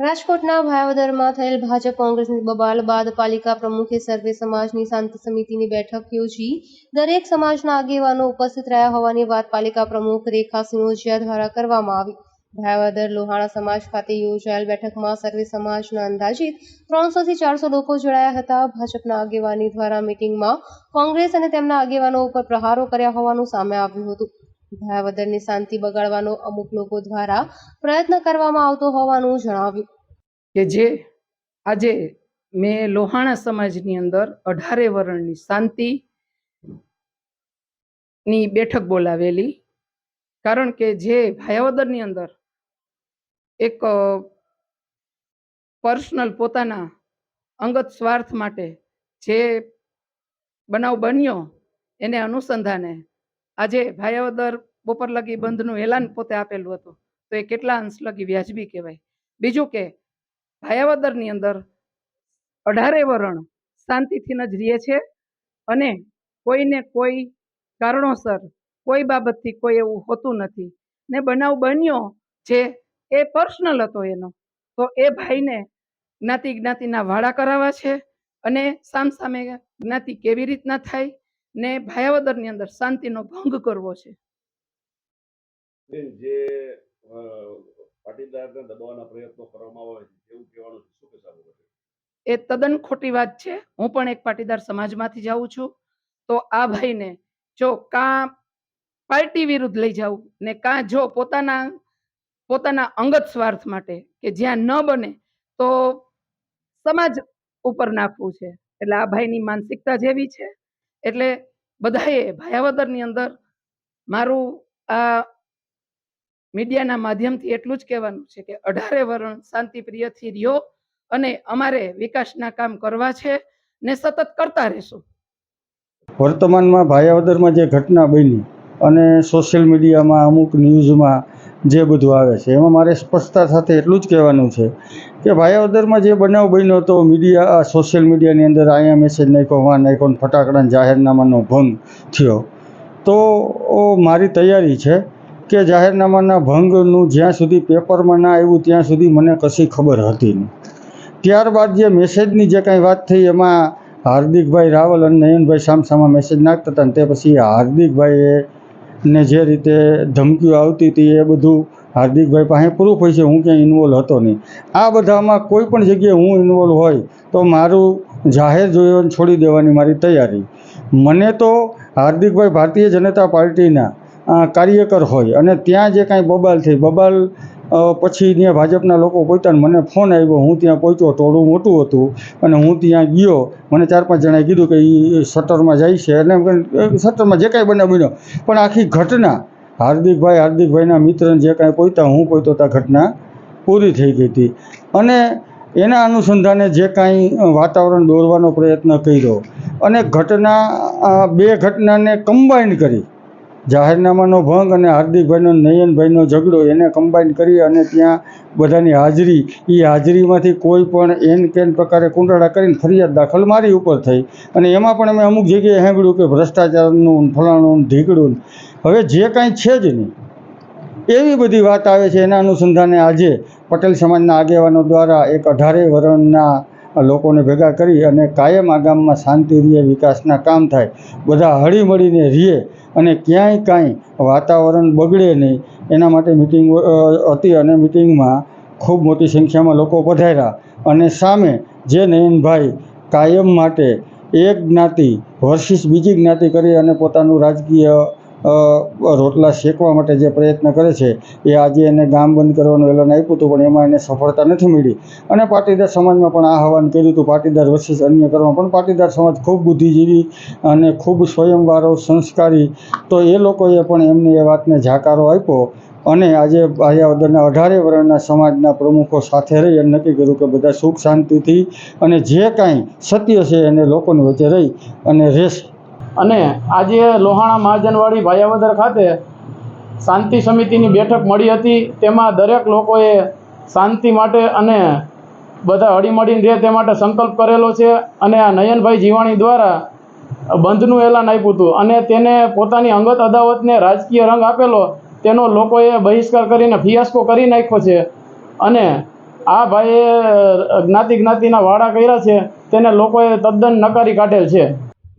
રાજકોટના ભાવદરમાં થયેલ ભાજપ કોંગ્રેસની બબાલ બાદ પાલિકા પ્રમુખે સર્વે સમાજની શાંતિ સમિતિની બેઠક યોજી. દરેક સમાજના આગેવાનો ઉપસ્થિત રહ્યા હોવાની વાત પાલિકા પ્રમુખ રેખા સિંહોજિયા દ્વારા કરવામાં આવી. ભાયાવદર લોહાણા સમાજ ખાતે યોજાયેલ બેઠકમાં સર્વે સમાજના અંદાજિત ત્રણસો થી ચારસો લોકો જોડાયા હતા. ભાજપના આગેવાની દ્વારા મીટિંગમાં કોંગ્રેસ અને તેમના આગેવાનો ઉપર પ્રહારો કર્યા હોવાનું સામે આવ્યું હતું. ભાવદરની શાંતિ બગાડવાનો અમુક લોકો દ્વારા પ્રયત્ન કરવામાં આવતો હોવાનું જણાવ્યું. કે જે આજે મેં લોહાણા સમાજની અંદર અઢારે વર્ણની શાંતિ ની બેઠક બોલાવેલી. કારણ કે જે ભાયાવદરની અંદર એક પર્સનલ પોતાના અંગત સ્વાર્થ માટે જે બનાવ બન્યો, એને અનુસંધાને આજે ભાયાવદર બપોર લગી બંધનું એલાન પોતે આપેલું હતું. તો એ કેટલા અંશ લગી વ્યાજબી કહેવાય. બીજું કે, ભાયાવદરની અંદર અઢારે વરણ શાંતિથી જ રહીએ છે અને કોઈને કોઈ કારણોસર કોઈ બાબતથી કોઈ એવું હોતું નથી. ને બનાવ બન્યો જે એ પર્સનલ હતો એનો. તો એ ભાઈને જ્ઞાતિ જ્ઞાતિના વાડા કરાવવા છે અને સામસામે જ્ઞાતિ કેવી રીતના થાય? ને ભાયાવદરની અંદર શાંતિનો ભંગ કરવો છે. જે પાટીદારને દબાવવાના પ્રયત્નો કરવામાં આવે છે એવું કહેવાનું છે. શું કે એ તદ્દન ખોટી વાત છે. હું પણ એક પાટીદાર સમાજમાંથી જાઉં છું. તો આ ભાઈને જો કાં પાર્ટી વિરુદ્ધ લઈ જાઉં ને કાં જો પોતાના પોતાના અંગત સ્વાર્થ માટે કે જ્યાં ન બને તો સમાજ ઉપર નાખવું છે. એટલે આ ભાઈની માનસિકતા જેવી છે. એટલે બધાએ ભાયાવદરની અંદર મારું આ મીડિયાના માધ્યમથી એટલું જ કહેવાનું છે કે અઢારે વર્ણ શાંતિપ્રિયથી રહ્યો અને અમારે વિકાસના કામ કરવા છે ને સતત કરતા રહેશું. વર્તમાનમાં ભાયાવદરમાં જે ઘટના બની અને સોશિયલ મીડિયામાં અમુક ન્યૂઝમાં જે બધું આવે છે, એમાં મારે સ્પષ્ટતા સાથે એટલું જ કહેવાનું છે કે ભાયાવદરમાં જે બનાવ બન્યો હતો, મીડિયા સોશિયલ મીડિયાની અંદર અહીંયા મેસેજ નાખ્યો, વાં નાખ્યો ફટાકડાના જાહેરનામાનો ભંગ થયો. તો મારી તૈયારી છે કે જાહેરનામાના ભંગનું જ્યાં સુધી પેપરમાં ના આવ્યું, ત્યાં સુધી મને કશી ખબર હતી નહીં. ત્યારબાદ જે મેસેજની જે કાંઈ વાત થઈ, એમાં હાર્દિકભાઈ રાવલ અને નયનભાઈ સામસામા મેસેજ નાખતા હતા ને તે પછી હાર્દિકભાઈએ ને જે રીતે ધમકીઓ આવતી હતી એ બધું હાર્દિકભાઈ પાસે પ્રૂફ હોય છે, હું ક્યાંય ઇન્વોલ્વ હતો નહીં. આ બધામાં કોઈ પણ જગ્યાએ હું ઇન્વોલ્વ હોય તો મારું જાહેર જોઈને છોડી દેવાની મારી તૈયારી. મને તો હાર્દિકભાઈ ભારતીય જનતા પાર્ટીના કાર્યકર હોય અને ત્યાં જે કાંઈ બબાલ થઈ, બબાલ પછી ત્યાં ભાજપના લોકો પહોંચ્યા મને ફોન આવ્યો હું ત્યાં પહોંચ્યો ટોળું મોટું હતું અને હું ત્યાં ગયો. મને ચાર પાંચ જણાએ કીધું કે એ શટરમાં જાય છે અને શટરમાં જે કાંઈ બનાવ બન્યો. પણ આખી ઘટના હાર્દિકભાઈ, હાર્દિકભાઈના મિત્રને જે કાંઈ પહોંચ્યા હું પહોંચ્યો ત્યાં ઘટના પૂરી થઈ ગઈ હતી. અને એના અનુસંધાને જે કાંઈ વાતાવરણ દોરવાનો પ્રયત્ન કર્યો અને ઘટના બે ઘટનાને કમ્બાઈન કરી. જાહેરનામાનો ભંગ અને હાર્દિકભાઈનો નયનભાઈનો ઝઘડો એને કમ્બાઈન કરી અને ત્યાં બધાની હાજરી એ હાજરીમાંથી કોઈ પણ એન કેન પ્રકારે કુંડાળા કરીને ફરિયાદ દાખલ મારી ઉપર થઈ. અને એમાં પણ અમે અમુક જગ્યાએ સાંભળ્યું કે ભ્રષ્ટાચારનું ફલાણું ઢીકડું હવે જે કાંઈ છે જ નહીં. એવી બધી વાત આવે છે એના અનુસંધાને આજે પટેલ સમાજના આગેવાનો દ્વારા એક અઢારે વરણના લોકોને ભેગા કરી અને કાયમ આ ગામમાં શાંતિ રહે, વિકાસના કામ થાય, બધા હળીમળીને રહે અને ક્યાંય કાંઈ વાતાવરણ બગડે નહીં. એના માટે મિટિંગ હતી અને મિટિંગમાં ખૂબ મોટી સંખ્યામાં લોકો પધાર્યા. અને સામે જે નયનભાઈ કાયમ માટે એક જ્ઞાતિ વર્ષિસ બીજી જ્ઞાતિ કરી અને પોતાનું રાજકીય રોટલા શેકવા માટે જે પ્રયત્ન કરે છે, એ આજે એને ગામ બંધ કરવાનું એલાન આપ્યું હતું, પણ એમાં એને સફળતા નથી મળી. અને પાટીદાર સમાજમાં પણ આ આહવાન કર્યું હતું. પાટીદાર વર્ષિસ અન્ય કરવા પણ પાટીદાર સમાજ ખૂબ બુદ્ધિજીવી અને ખૂબ સ્વયંવારો સંસ્કારી, તો એ લોકોએ પણ એમને એ વાતને જાકારો આપ્યો અને આજે ભાયાવદરના અઢારે વર્ણના સમાજના પ્રમુખો સાથે રહી અને નક્કી કર્યું કે બધા સુખ શાંતિથી અને જે કાંઈ સત્ય છે એને લોકોની વચ્ચે રહી અને રહેશે અને આજે લોહાણા મહાજનવાડી ભાયાવદર ખાતે શાંતિ સમિતિની બેઠક મળી હતી. તેમાં દરેક લોકોએ શાંતિ માટે અને બધા હળીમળીને રહે તે માટે સંકલ્પ કરેલો છે અને આ નયનભાઈ જીવાણી દ્વારા બંધનું એલાન આપ્યું હતું અને તેને પોતાની અંગત અદાવતને રાજકીય રંગ આપેલો તેનો લોકોએ બહિષ્કાર કરીને ફિયાસ્કો કરી નાખ્યો છે. અને આ ભાઈએ જ્ઞાતિ જ્ઞાતિના વાડા કર્યા છે. તેને લોકોએ તદ્દન નકારી કાઢેલ છે.